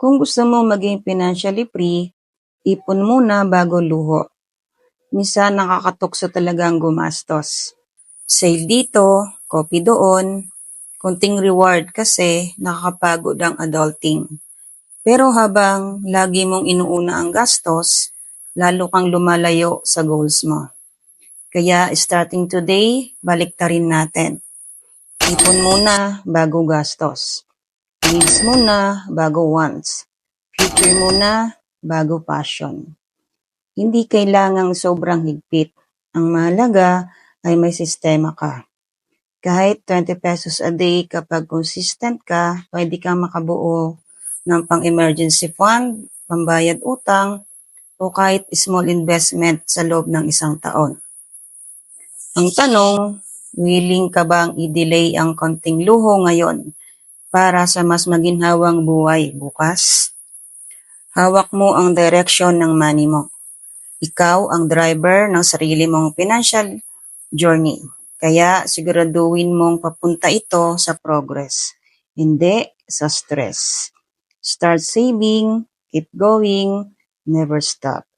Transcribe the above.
Kung gusto mo maging financially free, ipon muna bago luho. Minsan nakakatukso talaga ang gumastos. Sale dito, coffee doon, konting reward kasi nakakapagod ang adulting. Pero habang lagi mong inuuna ang gastos, lalo kang lumalayo sa goals mo. Kaya starting today, baliktarin natin. Ipon muna bago gastos. Needs muna bago wants. Future muna bago passion. Hindi kailangang sobrang higpit. Ang mahalaga ay may sistema ka. Kahit 20 pesos a day kapag consistent ka, pwede kang makabuo ng pang-emergency fund, pambayad utang, o kahit small investment sa loob ng isang taon. Ang tanong, willing ka bang i-delay ang konting luho ngayon para sa mas maginhawang buhay bukas? Hawak mo ang direksyon ng money mo. Ikaw ang driver ng sarili mong financial journey. Kaya siguraduhin mong papunta ito sa progress, hindi sa stress. Start saving, keep going, never stop.